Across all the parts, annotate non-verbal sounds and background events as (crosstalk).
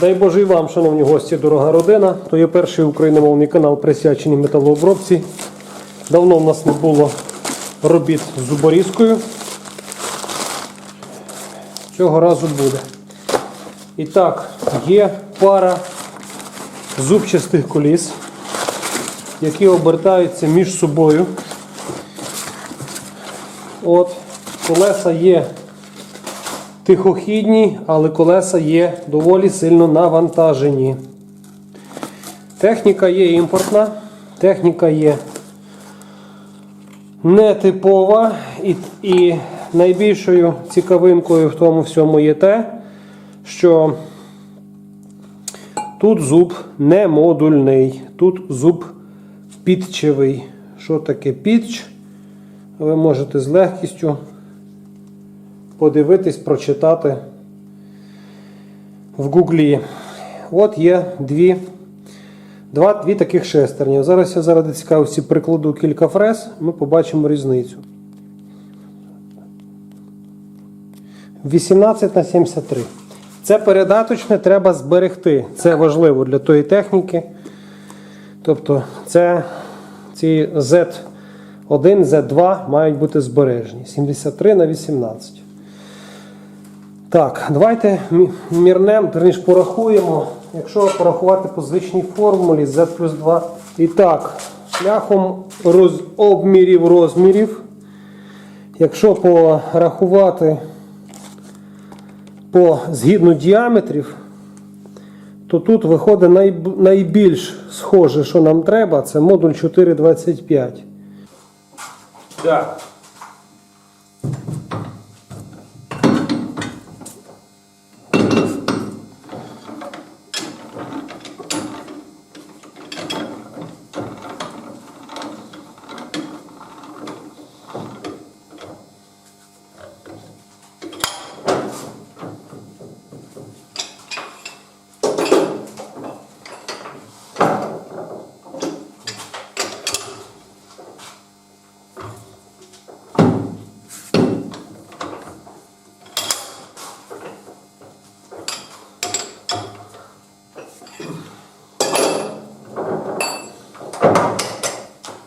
Дай Боже і вам, шановні гості, дорога родина. То є перший україномовний канал присвячений металообробці. Давно в нас не було робіт з зуборізкою. Цього разу буде. І так, є пара зубчастих коліс, які обертаються між собою. От, колеса є тихохідні, але колеса є доволі сильно навантажені. Техніка є імпортна, техніка є нетипова і, і найбільшою цікавинкою в тому всьому є те, що тут зуб не модульний, тут зуб підчевий. Що таке підч? Ви можете з легкістю подивитись, прочитати в гуглі. От є дві, два, дві таких шестерні. Зараз я заради цікавості прикладу кілька фрез, ми побачимо різницю. 18 на 73. Це передаточне треба зберегти. Це важливо для тої техніки. Тобто це ці Z1, Z2 мають бути збережені. 73 на 18. Так, давайте мі- мірнем, верніше порахуємо. Якщо порахувати по звичній формулі Z плюс 2. І так, шляхом роз, обмірів розмірів. Якщо порахувати по згідно діаметрів, то тут виходить найб- найбільш схоже, що нам треба, це модуль 425. Так.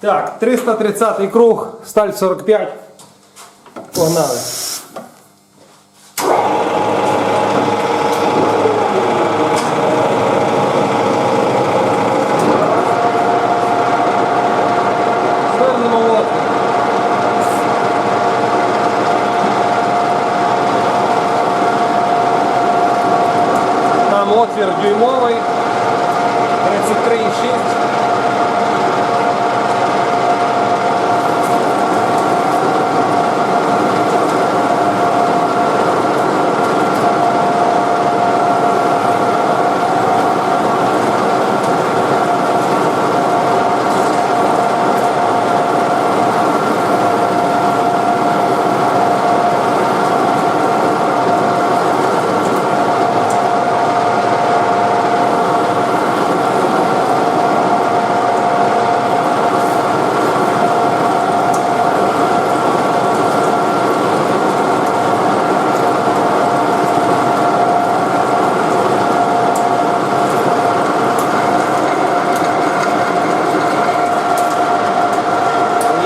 Так, 330 круг, сталь 45. Погнали. Свернемо лодку. Там отвір дюймовий. 33,6.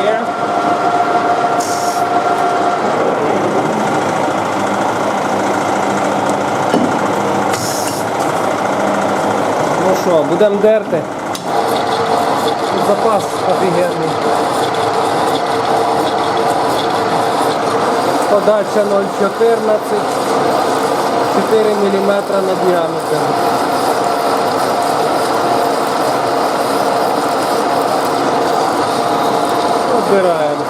Є. Ну що, будемо дерти. Запас офігенний. Подача 0,14, 4 мм на діаметр. Обираємо.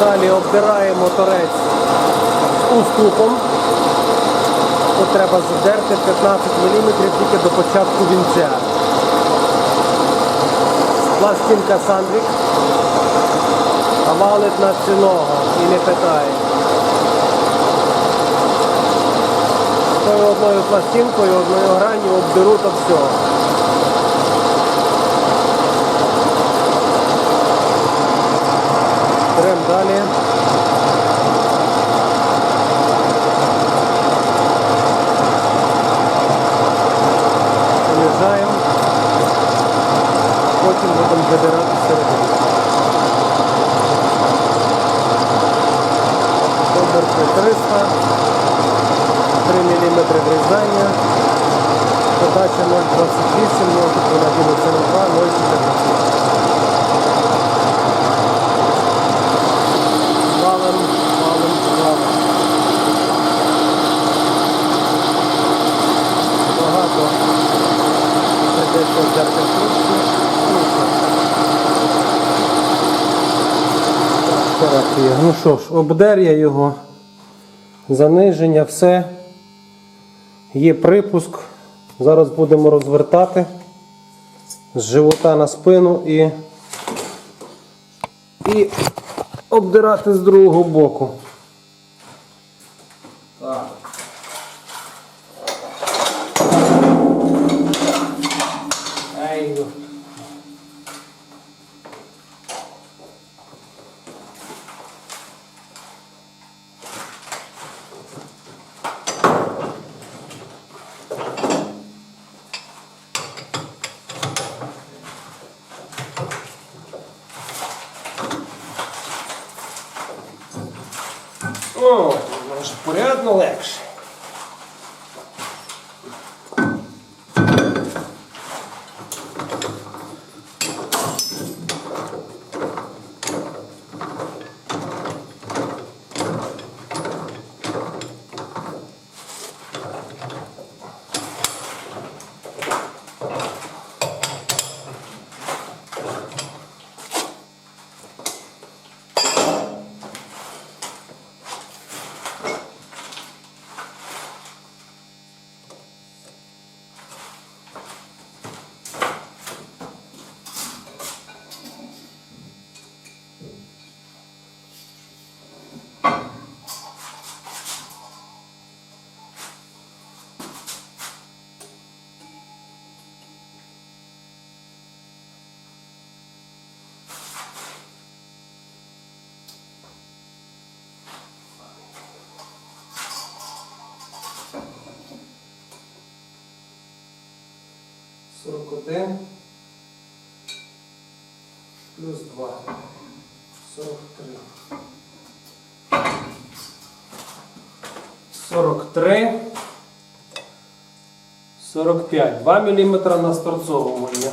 Далі обдираємо торець уступом. Тут треба задерти 15 мм тільки до початку вінця. Пластинка сандвік. А валить на ціного і не питає. Тою одною пластинкою, одною гранню обдеру то все. Беремо далі. потім будемо забирати середину. Оберти 300, 3 мм врізання, подача 0,28, 0,1,2, на Валим, валим, валим. Багато прийдеться взяти тут. Терапія. Ну що ж, обдер я його. Заниження, все. Є припуск. Зараз будемо розвертати з живота на спину і, і обдирати з другого боку. Один? плюс два. Сорок три. Сорок три. Сорок пять, два міліметра на сторцовому є.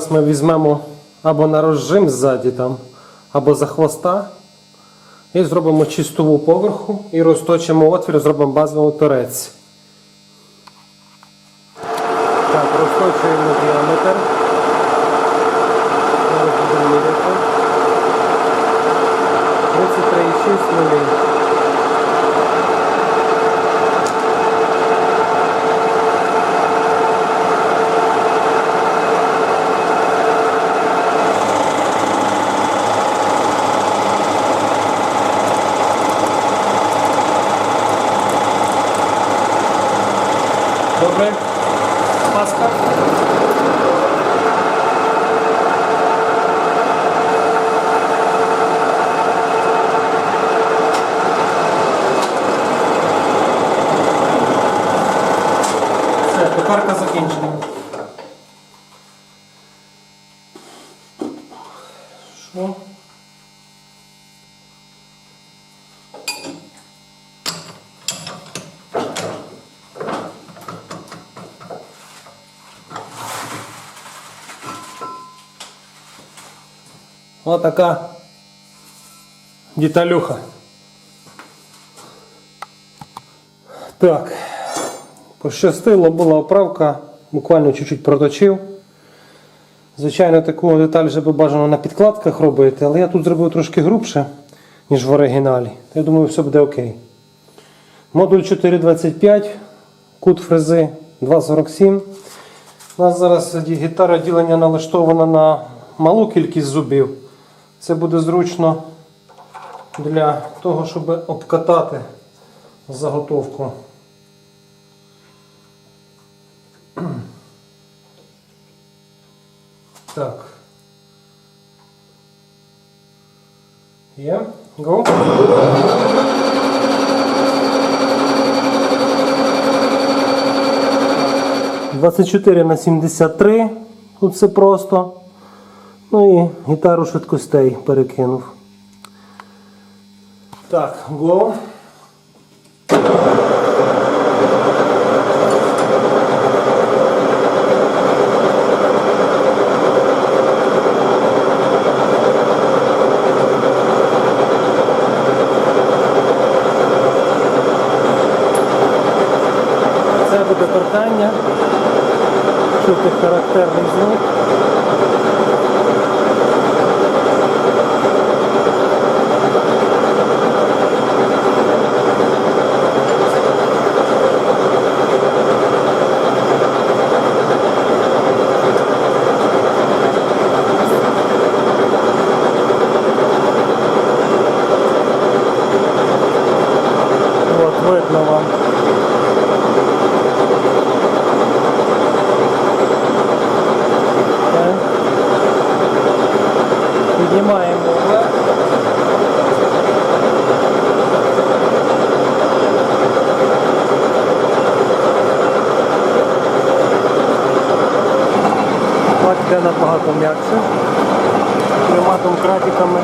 Зараз ми візьмемо або на розжим ззаді там, або за хвоста. І зробимо чистову поверху і розточимо отвір, зробимо базовий торець. Так, розточуємо діаметр. Зараз будемо міряти. 33,6 нулі. Добре. Паска. Все, токарка закінчена. Що? Отака деталюха. Так. Пощастило, була оправка, буквально чуть-чуть проточив. Звичайно, таку деталь вже би бажано на підкладках робити, але я тут зробив трошки грубше, ніж в оригіналі. Я думаю, все буде окей. Модуль 425, кут фрези 247. У нас зараз гітара ділення налаштована на малу кількість зубів. Це буде зручно для того, щоб обкатати заготовку. (clears throat) Так. Є. Go. Двадцять чотири на 73. Тут все просто. Ну і гітару швидкостей перекинув. Так, go. Це буде пертання. Чути характерний звук. От, видно вам. Так. Піднімаємо вверх. Так набагато м'якше. Трьома домкратиками.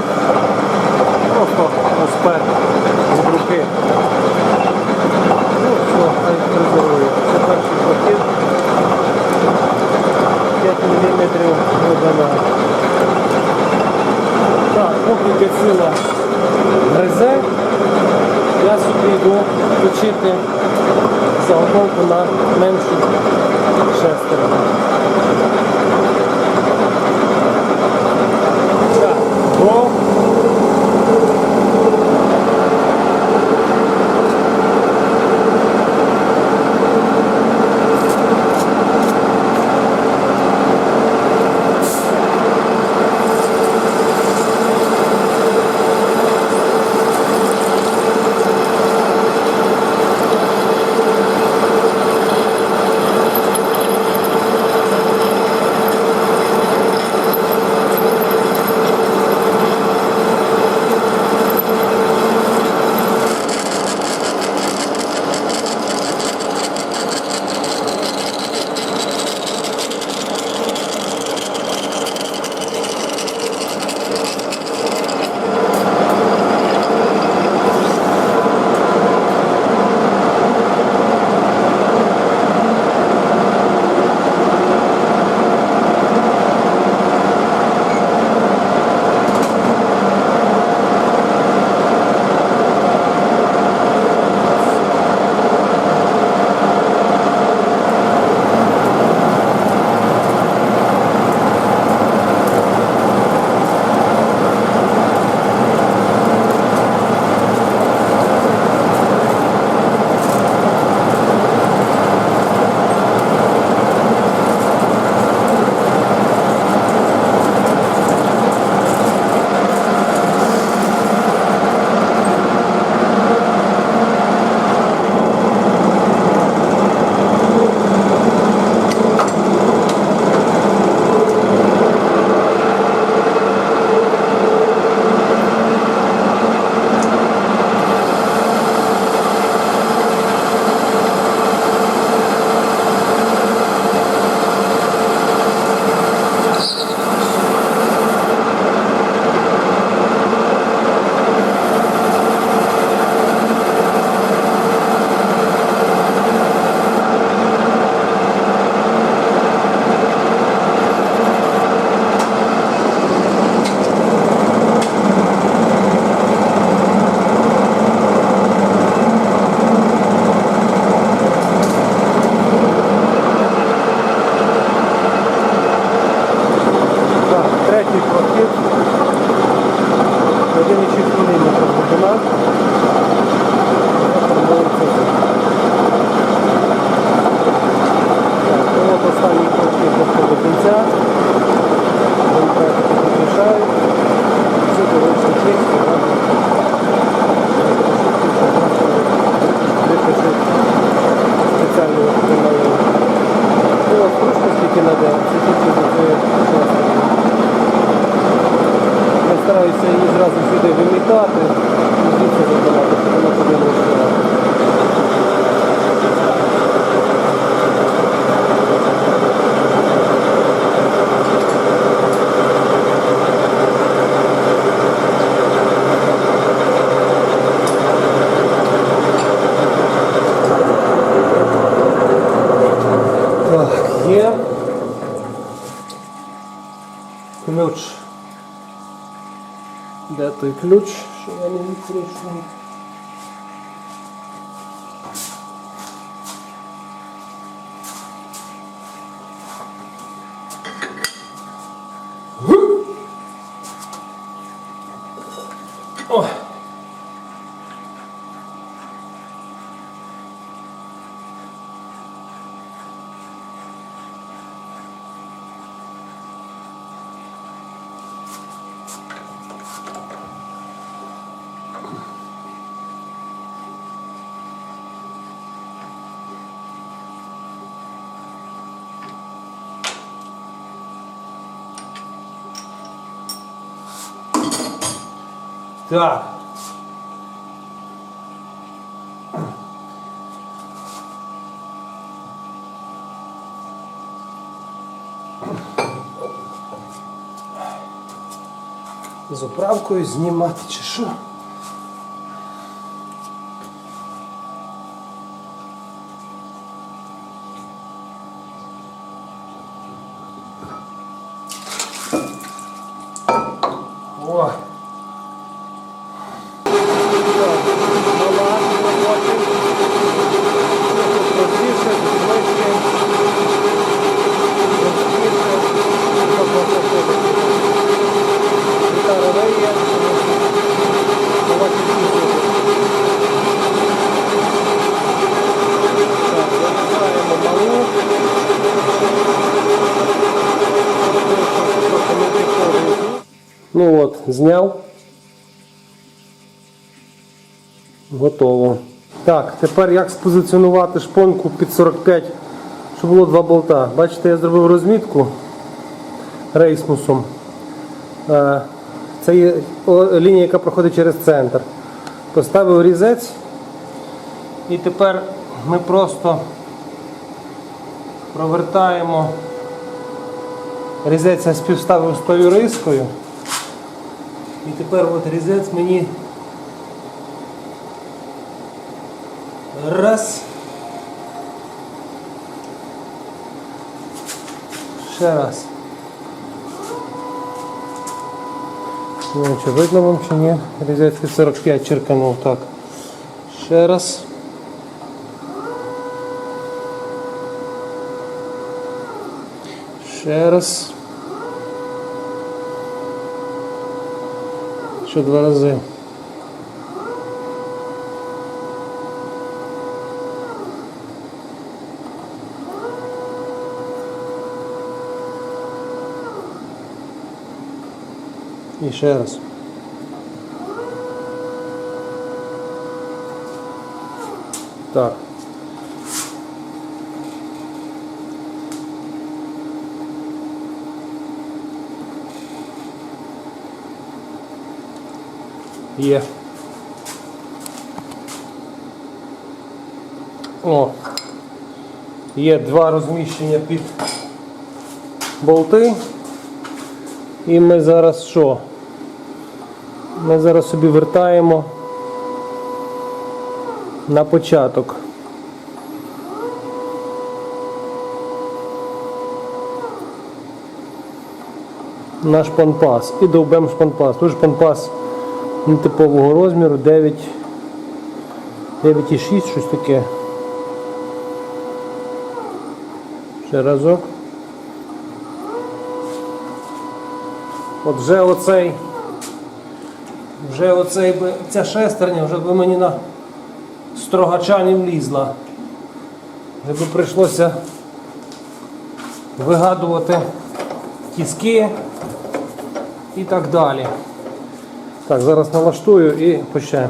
Ключ, що я не відкручую? О! Так. З оправкою знімати чи що? О! Ну от, зняв. Готово. Так, тепер як спозиціонувати шпонку під 45, щоб було два болта. Бачите, я зробив розмітку рейсмусом. Е, Це є лінія, яка проходить через центр. Поставив різець. І тепер ми просто провертаємо. Різець я співставив з тою рискою. І тепер от різець мені Раз. Ще раз. Ну, чи видно вам чи ні? Під 45 черканув так. Ще раз. Ще раз. Ще два рази. І ще раз. Так. Є. О. Є два розміщення під болти. І ми зараз що? Ми зараз собі вертаємо на початок. Наш панпас. І довбемо шпанпас. Тут шпанпас нетипового розміру 9, 9,6, щось таке. Ще разок. От вже оцей, вже оцей би, ця шестерня вже би мені на строгача не влізла. Вже би прийшлося вигадувати тіски і так далі. Так, зараз налаштую і почнемо.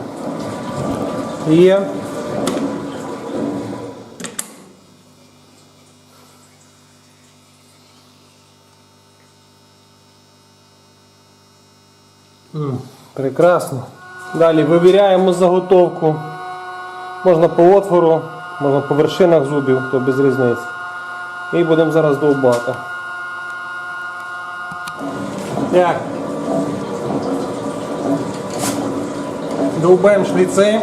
Є. Прекрасно. Далі вивіряємо заготовку. Можна по отвору, можна по вершинах зубів, то без різниці. І будемо зараз довбати. Так. Довбаємо шліци.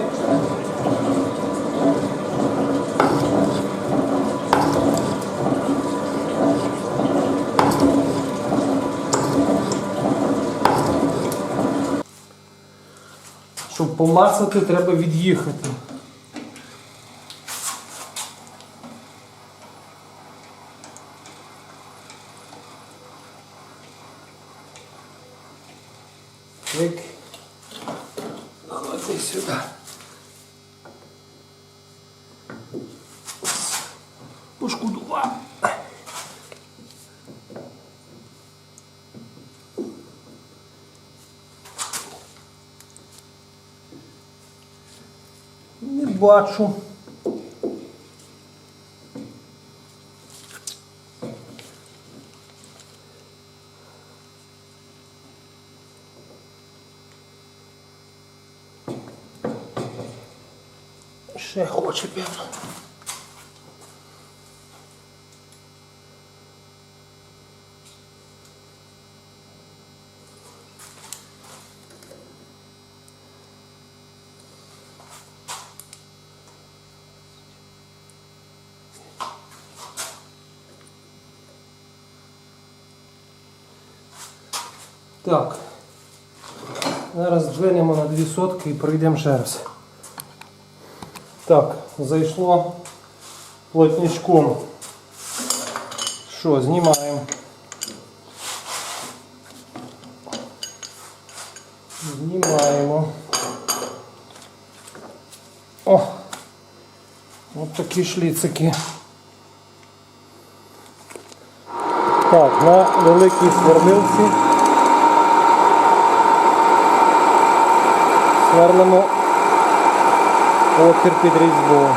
Помацати треба від'їхати. Клик. Ходи сюди. Пошкодував. Не бачу. Ще хоче, певно. Так. Зараз двинемо на дві сотки і пройдемо ще раз. Так, зайшло плотничком. Що, знімаємо. Знімаємо. О! От такі шліцики. Так, на великій сверлилці сверлимо отвір під різьбу.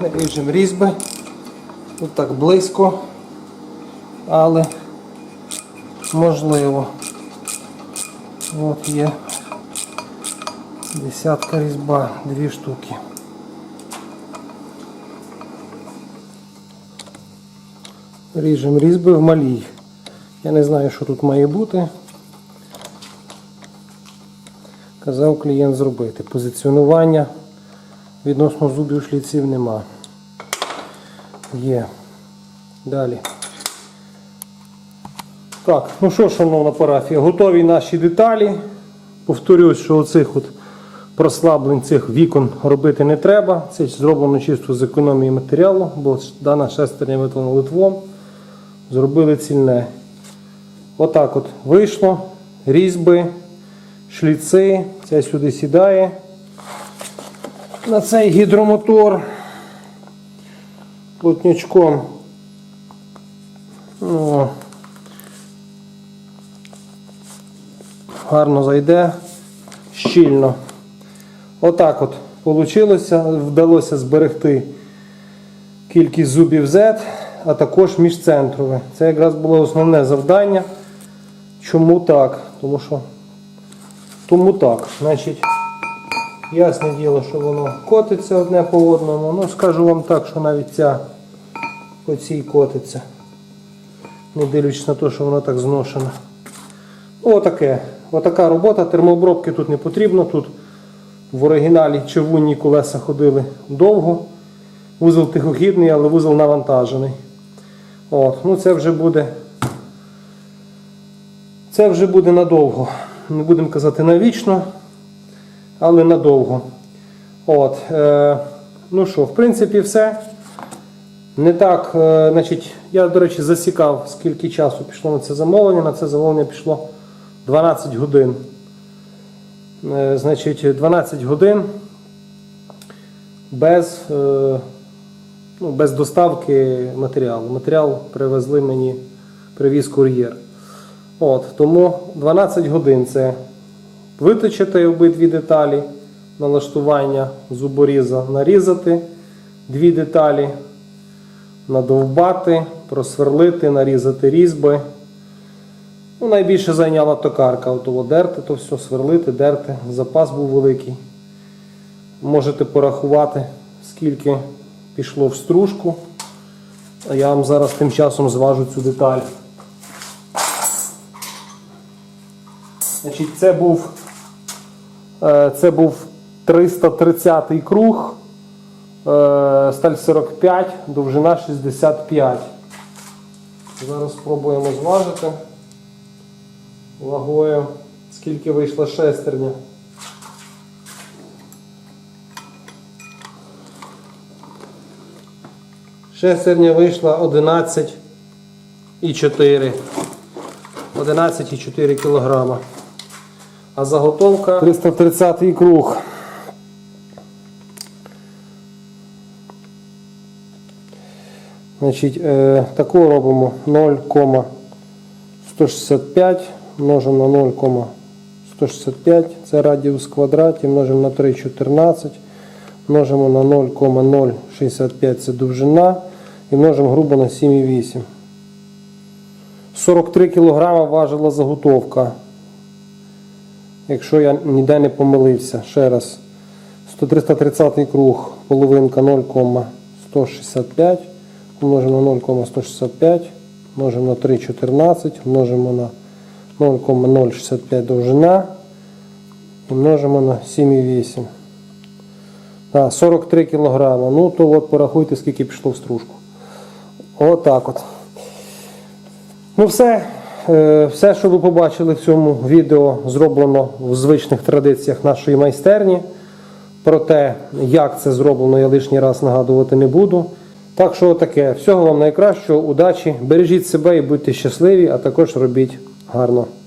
Наріжемо різьби. Тут так близько, але можливо. От є десятка різьба, дві штуки. Ріжемо різьби в малій. Я не знаю, що тут має бути. Казав клієнт зробити. Позиціонування відносно зубів шліців нема. Є. Далі. Так, ну що, шановна парафія, готові наші деталі. Повторюсь, що оцих от прослаблень цих вікон робити не треба. Це зроблено чисто з економії матеріалу, бо дана шестерня витлана литвом. Зробили цільне. Отак от вийшло. Різьби, шліци. Це сюди сідає. На цей гідромотор. Плотнячком. Ну, гарно зайде, щільно. Отак от вийшло, вдалося зберегти кількість зубів Z, а також міжцентрове. Це якраз було основне завдання. Чому так? Тому що тому так. Значить, ясне діло, що воно котиться одне по одному. Ну, скажу вам так, що навіть ця по цій котиться. Не дивлячись на те, що воно так зношено. Отаке. Отака робота. Термообробки тут не потрібно. Тут в оригіналі чавунні колеса ходили довго. Вузол тихохідний, але вузол навантажений. От. Ну Це вже буде. Це вже буде надовго. Не будемо казати навічно, але надовго. От. Е, ну що, в принципі, все. Не так, е, значить, я, до речі, засікав, скільки часу пішло на це замовлення. На це замовлення пішло 12 годин. Е, Значить, 12 годин без, е, ну, без доставки матеріалу. Матеріал привезли мені, привіз кур'єр. От, тому 12 годин це виточити обидві деталі, налаштування зуборіза, нарізати дві деталі, надовбати, просверлити, нарізати різьби. Ну, найбільше зайняла токарка. От дерти, то все, сверлити, дерти. Запас був великий. Можете порахувати, скільки пішло в стружку. А я вам зараз тим часом зважу цю деталь. Значить, це був Е, Це був 330 круг, е, сталь 45, довжина 65. Зараз спробуємо зважити вагою, скільки вийшла шестерня. Шестерня вийшла 11,4. 11,4 кілограма. А заготовка 330 круг. Значить, е, таку робимо 0,165 множимо на 0,165, це радіус квадраті, множимо на 3,14, множимо на 0,065 це довжина і множимо грубо на 7,8. 43 кг важила заготовка. Якщо я ніде не помилився, ще раз. 130 круг, половинка 0,165, множимо на 0,165, множимо на 3,14, множимо на 0,065 довжина і множимо на 7,8. А, 43 кг. Ну, то от порахуйте, скільки пішло в стружку. Отак от. Ну все, Е, все, що ви побачили в цьому відео, зроблено в звичних традиціях нашої майстерні. Про те, як це зроблено, я лишній раз нагадувати не буду. Так що таке. Всього вам найкращого, удачі, бережіть себе і будьте щасливі, а також робіть гарно.